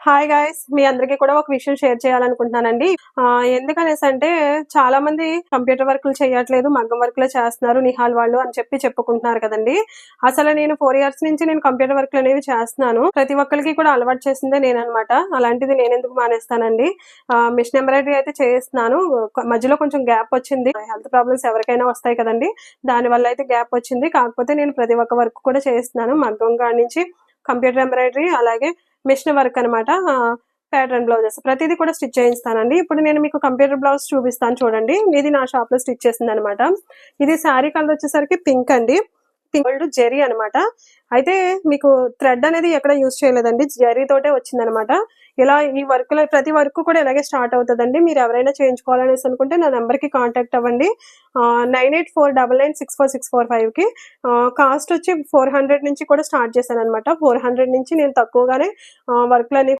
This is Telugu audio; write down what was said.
హాయ్ గాయస్ మీ అందరికీ కూడా ఒక విషయం షేర్ చేయాలనుకుంటున్నానండి. ఆ, ఎందుకనేసి అంటే చాలా మంది కంప్యూటర్ వర్క్లు చేయట్లేదు మగ్గం వర్క్లు చేస్తున్నారు నిహాల్ వాళ్ళు అని చెప్పి చెప్పుకుంటున్నారు కదండి. అసలు నేను ఫోర్ ఇయర్స్ నుంచి నేను కంప్యూటర్ వర్క్లు అనేవి చేస్తున్నాను. ప్రతి ఒక్కరికి కూడా అలవాటు చేసిందే నేననమాట అలాంటిది నేను ఎందుకు మానేస్తానండి మిషన్ ఎంబ్రాయిడరీ అయితే చేస్తున్నాను. మధ్యలో కొంచెం గ్యాప్ వచ్చింది. హెల్త్ ప్రాబ్లమ్స్ ఎవరికైనా వస్తాయి కదండి. దాని వల్ల అయితే గ్యాప్ వచ్చింది. కాకపోతే నేను ప్రతి ఒక్క వర్క్ కూడా చేస్తున్నాను. మగ్గం కాడి నుంచి కంప్యూటర్ ఎంబ్రాయిడరీ అలాగే మిషన్ వర్క్ అనమాట ప్యాటర్న్ బ్లౌజెస్ ప్రతిదీ కూడా స్టిచ్ చేయిస్తానండి. ఇప్పుడు నేను మీకు కంప్యూటర్ బ్లౌజ్ చూపిస్తాను చూడండి. ఇది నా షాప్లో స్టిచ్ చేసింది అనమాట ఇది శారీ కలర్ వచ్చేసరికి పింక్ అండి. పింక్ జెరీ అనమాట అయితే మీకు థ్రెడ్ అనేది ఎక్కడ యూజ్ చేయలేదండి. జరీ తోటే వచ్చిందనమాట ఇలా ఈ వర్క్లో ప్రతి వర్క్ కూడా ఇలాగే స్టార్ట్ అవుతుందండి. మీరు ఎవరైనా చేయించుకోవాలనేసి అనుకుంటే నా నెంబర్కి కాంటాక్ట్ అవ్వండి. Nine eight four double nine six four six four ఫైవ్కి. కాస్ట్ వచ్చి ఫోర్ హండ్రెడ్ నుంచి కూడా స్టార్ట్ చేశాను అనమాట ఫోర్ హండ్రెడ్ నుంచి నేను తక్కువగానే వర్క్లు అనేవి